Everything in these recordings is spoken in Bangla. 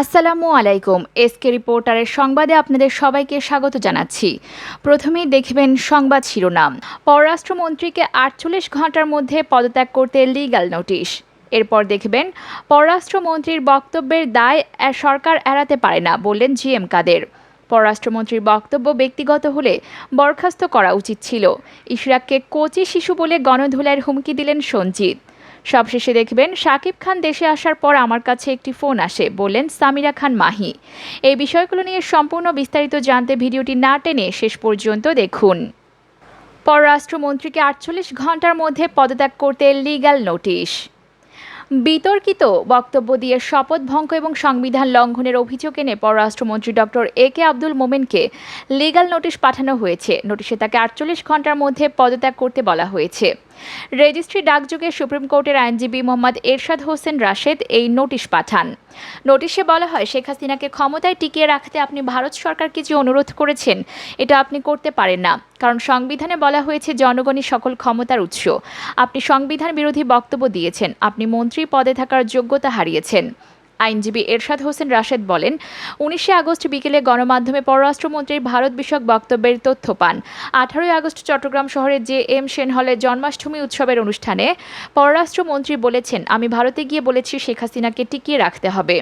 আসসালামু আলাইকুম। এসকে রিপোর্টারের সংবাদে আপনাদের সবাইকে স্বাগত জানাচ্ছি। প্রথমেই দেখবেন সংবাদ শিরোনাম। পররাষ্ট্রমন্ত্রীকে আটচল্লিশ ঘণ্টার মধ্যে পদত্যাগ করতে লিগ্যাল নোটিশ। এরপর দেখবেন, পররাষ্ট্রমন্ত্রীর বক্তব্যের দায় সরকার এড়াতে পারে না বললেন জি এম কাদের। পররাষ্ট্রমন্ত্রীর বক্তব্য ব্যক্তিগত হলে বরখাস্ত করা উচিত ছিল। ইশরাককে কোচি শিশু বলে গণধোলাইয়ের হুমকি দিলেন সঞ্জিত। সবশেষে দেখবেন, সাকিব খান দেশে আসার পর আমার কাছে একটি ফোন আসে, বললেন, সামিরা খান মাহি। এই বিষয়গুলো নিয়ে সম্পূর্ণ বিস্তারিত জানতে ভিডিওটি না টেনে শেষ পর্যন্ত দেখুন। পররাষ্ট্রমন্ত্রীকে আটচল্লিশ ঘণ্টার মধ্যে পদত্যাগ করতে লিগ্যাল নোটিশ বিতর্কিত বক্তব্য দিয়ে শপথ ভঙ্গ এবং সংবিধান লঙ্ঘনের অভিযোগ এনে পররাষ্ট্রমন্ত্রী ডক্টর এ কে আব্দুল মোমেনকে লিগাল নোটিশ পাঠানো হয়েছে। নোটিশে তাকে আটচল্লিশ ঘণ্টার মধ্যে পদত্যাগ করতে বলা হয়েছে। রেজিস্ট্রি ডাকযোগে সুপ্রিম কোর্টের আইনজীবী মোহাম্মদ এরশাদ হোসেন রাশেদ এই নোটিশ পাঠান। নোটিশে বলা হয়, শেখ হাসিনাকে ক্ষমতায় টিকিয়ে রাখতে আপনি ভারত সরকারকে যে অনুরোধ করেছেন, এটা আপনি করতে পারেন না। কারণ সংবিধানে বলা হয়েছে, জনগণই সকল ক্ষমতার উৎস। আপনি সংবিধান বিরোধী বক্তব্য দিয়েছেন, আপনি মন্ত্রী পদে থাকার যোগ্যতা হারিয়েছেন। আইনজীবী এরশাদ হোসেন রাশেদ বলেন, উনিশে আগস্ট বিকেলে গণমাধ্যমে পররাষ্ট্রমন্ত্রীর ভারত বিষয়ক বক্তব্যের তথ্য পান। আঠারোই আগস্ট চট্টগ্রাম শহরের জে এম সেন হলে জন্মাষ্টমী উৎসবের অনুষ্ঠানে পররাষ্ট্রমন্ত্রী বলেছেন, আমি ভারতে গিয়ে বলেছি শেখ হাসিনাকে টিকিয়ে রাখতে হবে।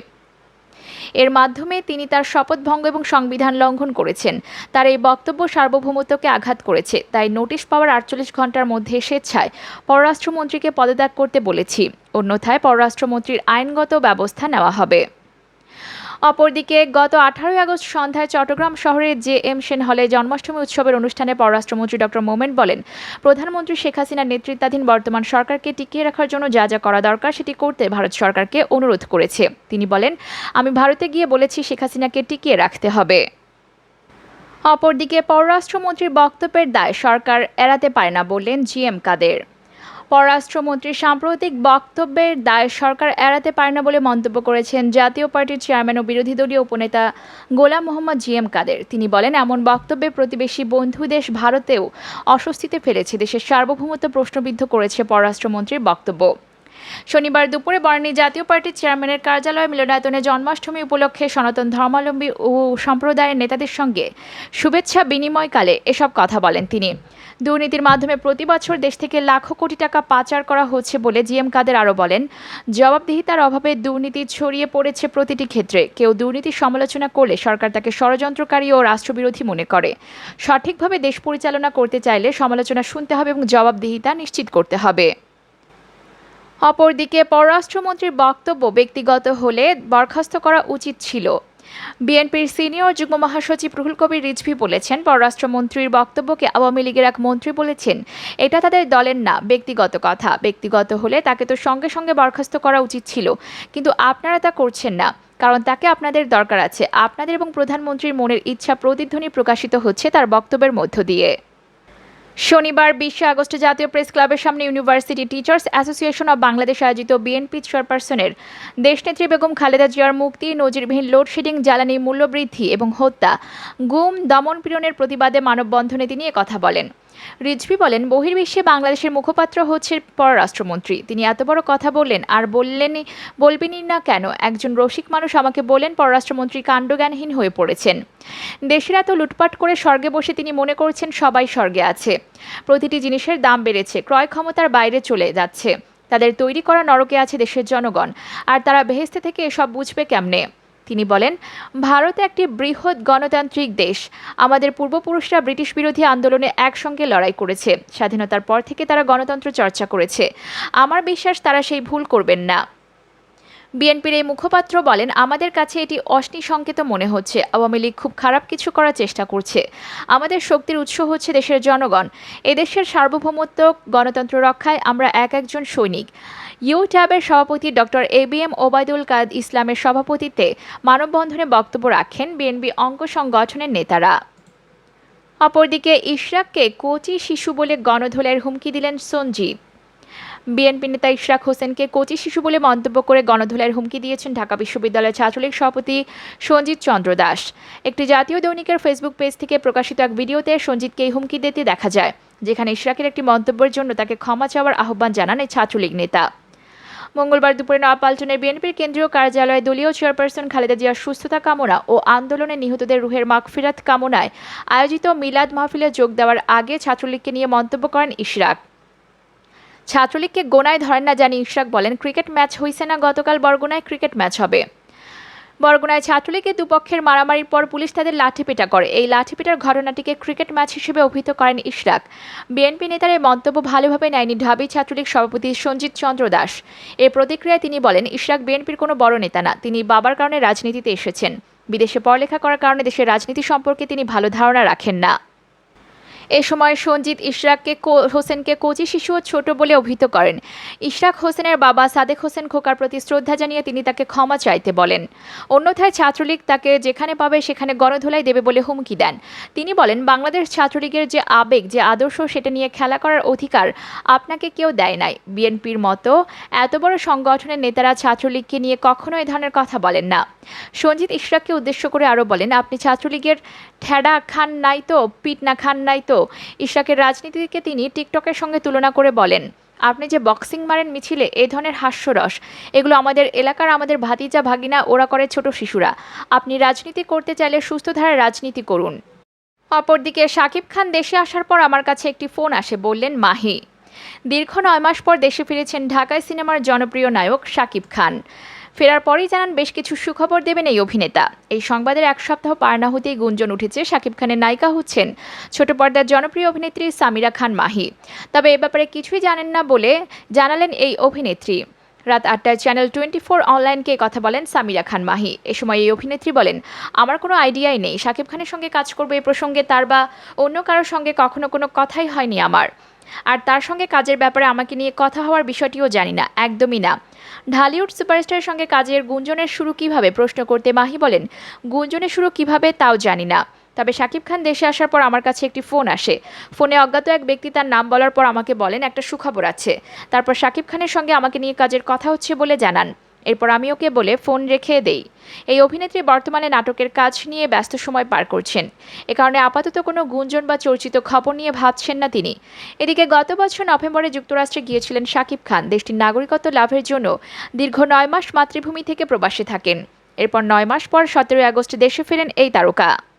এর মাধ্যমে তিনি তার শপথভঙ্গ এবং সংবিধান লঙ্ঘন করেছেন। তার এই বক্তব্য সার্বভৌমত্বকে আঘাত করেছে। তাই নোটিশ পাওয়ার আটচল্লিশ ঘণ্টার মধ্যে স্বেচ্ছায় পররাষ্ট্রমন্ত্রীকে পদত্যাগ করতে বলেছি। অন্যথায় পররাষ্ট্রমন্ত্রীর আইনগত ব্যবস্থা নেওয়া হবে। অপরদিকে গত আঠারোই আগস্ট সন্ধ্যায় চট্টগ্রাম শহরের জে এম সেন হলে জন্মাষ্টমী উৎসবের অনুষ্ঠানে পররাষ্ট্রমন্ত্রী ডক্টর মোমেন বলেন, প্রধানমন্ত্রী শেখ হাসিনার নেতৃত্বাধীন বর্তমান সরকারকে টিকিয়ে রাখার জন্য যা যা করা দরকার সেটি করতে ভারত সরকারকে অনুরোধ করেছে। তিনি বলেন, আমি ভারতে গিয়ে বলেছি শেখ হাসিনাকে টিকিয়ে রাখতে হবে। অপরদিকে পররাষ্ট্রমন্ত্রীর বক্তব্যের দায় সরকার এড়াতে পারে না বললেন জি এম কাদের। পররাষ্ট্রমন্ত্রীর সাম্প্রতিক বক্তব্যের দায় সরকার এড়াতে পারে না বলে মন্তব্য করেছেন জাতীয় পার্টির চেয়ারম্যান ও বিরোধী দলীয় উপনেতা গোলাম মোহাম্মদ জি এম কাদের। তিনি বলেন, এমন বক্তব্যে প্রতিবেশী বন্ধু দেশ ভারতেও অস্বস্তিতে ফেলেছে। দেশের সার্বভৌমত্ব প্রশ্নবিদ্ধ করেছে পররাষ্ট্রমন্ত্রীর বক্তব্য। শনিবার দুপুরে বর্ণী জাতীয় পার্টির চেয়ারম্যানের কার্যালয়ে মিলনায়তনে জন্মাষ্টমী উপলক্ষে সনাতন ধর্মাবলম্বী ও সম্প্রদায়ের নেতাদের সঙ্গে শুভেচ্ছা বিনিময়কালে এসব কথা বলেন তিনি। দুর্নীতির মাধ্যমে প্রতি বছর দেশ থেকে লাখো কোটি টাকা পাচার করা হচ্ছে বলে জিএম কাদের আরও বলেন, জবাবদিহিতার অভাবে দুর্নীতি ছড়িয়ে পড়েছে প্রতিটি ক্ষেত্রে। কেউ দুর্নীতির সমালোচনা করলে সরকার তাকে ষড়যন্ত্রকারী ও রাষ্ট্রবিরোধী মনে করে। সঠিকভাবে দেশ পরিচালনা করতে চাইলে সমালোচনা শুনতে হবে এবং জবাবদিহিতা নিশ্চিত করতে হবে। অপরদিকে পররাষ্ট্রমন্ত্রীর বক্তব্য ব্যক্তিগত হলে বরখাস্ত করা উচিত ছিল। বিএনপির সিনিয়র যুগ্ম মহাসচিব রুহুল কবির রিজভি বলেছেন, পররাষ্ট্রমন্ত্রীর বক্তব্যকে আওয়ামী লীগের এক মন্ত্রী বলেছেন, এটা তাদের দলের না, ব্যক্তিগত কথা। ব্যক্তিগত হলে তাকে তো সঙ্গে সঙ্গে বরখাস্ত করা উচিত ছিল। কিন্তু আপনারা তা করছেন না, কারণ তাকে আপনাদের দরকার আছে। আপনাদের এবং প্রধানমন্ত্রীর মনের ইচ্ছা প্রতিধ্বনি প্রকাশিত হচ্ছে তার বক্তব্যের মধ্য দিয়ে। শনিবার বিশে আগস্ট জাতীয় প্রেস ক্লাবের সামনে university teachers association of Bangladesh আয়োজিত বিএনপি চেয়ারপারসনের দেশনেত্রী বেগম খালেদা জিয়ার মুক্তি, নজিরবিহীন লোডশেডিং, জ্বালানি মূল্যবৃদ্ধি এবং হত্যা, গুম, দমন পীড়নের প্রতিবাদে মানববন্ধনে তিনি কথা বলেন। রিজভি বলেন, বহির্বিশ্বে বাংলাদেশের মুখপাত্র হচ্ছে পররাষ্ট্রমন্ত্রী। তিনি এত বড় কথা বললেন, আর বললেন, বলবেনই না কেন? একজন রসিক মানুষ আমাকে বলেন, পররাষ্ট্রমন্ত্রী কাণ্ডজ্ঞানহীন হয়ে পড়েছেন। দেশের এত লুটপাট করে স্বর্গে বসে তিনি মনে করছেন সবাই স্বর্গে আছে। প্রতিটি জিনিসের দাম বেড়েছে, ক্রয় ক্ষমতার বাইরে চলে যাচ্ছে। তাদের তৈরি করা নরকে আছে দেশের জনগণ। আর তারা বেহেস্তে থেকে এসব বুঝবে কেমনে? তিনি বলেন, ভারত একটি বৃহৎ গণতান্ত্রিক দেশ। আমাদের পূর্বপুরুষরা ব্রিটিশ বিরোধী আন্দোলনে একসঙ্গে লড়াই করেছে। স্বাধীনতার পর থেকে তারা গণতন্ত্র চর্চা করেছে। আমার বিশ্বাস, তারা সেই ভুল করবেন না। বিএনপির এই মুখপাত্র বলেন, আমাদের কাছে এটি অশ্নি সংকেত মনে হচ্ছে। আওয়ামী লীগ খুব খারাপ কিছু করার চেষ্টা করছে। আমাদের শক্তির উৎস হচ্ছে দেশের জনগণ। এদেশের সার্বভৌমত্ব, গণতন্ত্র রক্ষায় আমরা এক একজন সৈনিক। ইউ ট্যাবের সভাপতি doctor A B M Obaidul কাদ ইসলামের সভাপতিত্বে মানববন্ধনে বক্তব্য রাখেন বিএনপি অঙ্গ সংগঠনের নেতারা। অপরদিকে ইশরাককে কোচি শিশু বলে গণধোলাইয়ের হুমকি দিলেন সঞ্জীব। বিএনপি নেতা ইশরাক হোসেনকে কোচি শিশু বলে মন্তব্য করে গণধোলাইয়ের হুমকি দিয়েছেন ঢাকা বিশ্ববিদ্যালয়ের ছাত্রলীগ সভাপতি সঞ্জিত চন্দ্র দাস। একটি জাতীয় দৈনিকের ফেসবুক পেজ থেকে প্রকাশিত এক ভিডিওতে সঞ্জিতকে এই হুমকি দিতে দেখা যায়, যেখানে ইশরাকের একটি মন্তব্যের জন্য তাকে ক্ষমা চাওয়ার আহ্বান জানান এই ছাত্রলীগ নেতা। মঙ্গলবার দুপুরে নয়াপালচনের বিএনপির কেন্দ্রীয় কার্যালয়ে দলীয় চেয়ারপারসন খালেদা জিয়ার সুস্থতা কামনা ও আন্দোলনে নিহতদের রুহের মাগফিরাত কামনায় আয়োজিত মিলাদ মাহফিলে যোগ দেওয়ার আগে ছাত্রলীগকে নিয়ে মন্তব্য করেন ইশরাক। ছাত্রলীগকে গোনায় ধরেন না জানি ইশরাক বলেন, ক্রিকেট ম্যাচ হইছে না, গতকাল বরগুনায় ক্রিকেট ম্যাচ হবে। বরগুনায় ছাত্রলীগের দুপক্ষের মারামারির পর পুলিশ তাদের লাঠিপেটা করে। এই লাঠিপেটার ঘটনাটিকে ক্রিকেট ম্যাচ হিসেবে অভিহিত করেন ইশরাক। বিএনপি নেতার এই মন্তব্য ভালোভাবে নেয়নি ঢাবি ছাত্রলীগ সভাপতি সঞ্জিত চন্দ্র দাস। এ প্রতিক্রিয়ায় তিনি বলেন, ইশরাক বিএনপির কোনো বড় নেতা না, তিনি বাবার কারণে রাজনীতিতে এসেছেন। বিদেশে পড়ালেখা করার কারণে দেশের রাজনীতি সম্পর্কে তিনি ভালো ধারণা রাখেন না। এ সময় সঞ্জিত ইশরাককে হোসেনকে কোচি শিশু ও ছোট বলে অভিহিত করেন। ইশরাক হোসেনের বাবা সাদেক হোসেন খোকার প্রতি শ্রদ্ধা জানিয়ে তিনি তাকে ক্ষমা চাইতে বলেন। অন্যথায় ছাত্রলীগ তাকে যেখানে পাবে সেখানে গণধোলাই দেবে বলে হুমকি দেন। তিনি বলেন, বাংলাদেশ ছাত্রলীগের যে আবেগ, যে আদর্শ, সেটা নিয়ে খেলা করার অধিকার আপনাকে কেউ দেয় নাই। বিএনপির মতো এত বড় সংগঠনের নেতারা ছাত্রলীগকে নিয়ে কখনো এ ধরনের কথা বলেন না। সঞ্জিত ইশরাককে উদ্দেশ্য করে আরও বলেন, আপনি ছাত্রলীগের ঠেডা খান নাই তো, পিট না খান নাই তো ইশরাকের রাজনীতিকে তিনি টিকটকের সঙ্গে তুলনা করে বলেন, আপনি যে বক্সিং মারেন মিছিলে, এ ধরনের হাস্যরস। এগুলো আমাদের এলাকার আমাদের ভাতিজা, ভাগিনা, ওরা করে ছোট শিশুরা। আপনি রাজনীতি করতে চাইলে সুস্থ ধারার রাজনীতি করুন। অপরদিকে শাকিব খান দেশে আসার পর আমার কাছে একটি ফোন আসে, বললেন, মাহি। দীর্ঘ নয় মাস পর দেশে ফিরেছেন ঢাকায় সিনেমার জনপ্রিয় নায়ক শাকিব খান। ফেরার পরেই জানান, বেশ কিছু সুখবর দেবেন এই অভিনেতা। এই সংবাদের এক সপ্তাহ পার না হতেই গুঞ্জন উঠেছে শাকিব খানের নায়িকা হচ্ছেন ছোট পর্দার জনপ্রিয় অভিনেত্রী সামিরা খান মাহি। তবে এ ব্যাপারে কিছুই জানেন না বলে জানালেন এই অভিনেত্রী। রাত আটটায় চ্যানেল টোয়েন্টি ফোর অনলাইনকে কথা বলেন সামিরা খান মাহি। এ সময় এই অভিনেত্রী বলেন, আমার কোনো আইডিয়াই নেই, শাকিব খানের সঙ্গে কাজ করব এ প্রসঙ্গে তার বা অন্য কারোর সঙ্গে কখনো কোনো কথাই হয়নি আমার। আর তার সঙ্গে কাজের ব্যাপারে আমাকে নিয়ে কথা হওয়ার বিষয়টিও জানি না, একদমই না। ঢালিউড সুপারস্টারের সঙ্গে কাজের গুঞ্জনের শুরু কীভাবে? প্রশ্ন করতে মাহি বলেন, গুঞ্জনের শুরু কীভাবে তাও জানি না। তবে শাকিব খান দেশে আসার পর আমার কাছে একটি ফোন আসে। ফোনে অজ্ঞাত এক ব্যক্তি তার নাম বলার পর আমাকে বলেন, একটা সুখবর আছে। তারপর শাকিব খানের সঙ্গে আমাকে নিয়ে কাজের কথা হচ্ছে বলে জানান। এরপর আমি ওকে বলে ফোন রেখে দেই। এই অভিনেত্রী বর্তমানে নাটকের কাজ নিয়ে ব্যস্ত সময় পার করছেন। এ কারণে আপাতত কোনো গুঞ্জন বা চর্চিত খবর নিয়ে ভাবছেন না তিনি। এদিকে গত বছর নভেম্বরে যুক্তরাষ্ট্রে গিয়েছিলেন শাকিব খান। দেশটির নাগরিকত্ব লাভের জন্য দীর্ঘ নয় মাস মাতৃভূমি থেকে প্রবাসে থাকেন। এরপর নয় মাস পর সতেরোই আগস্ট দেশে ফেরেন এই তারকা।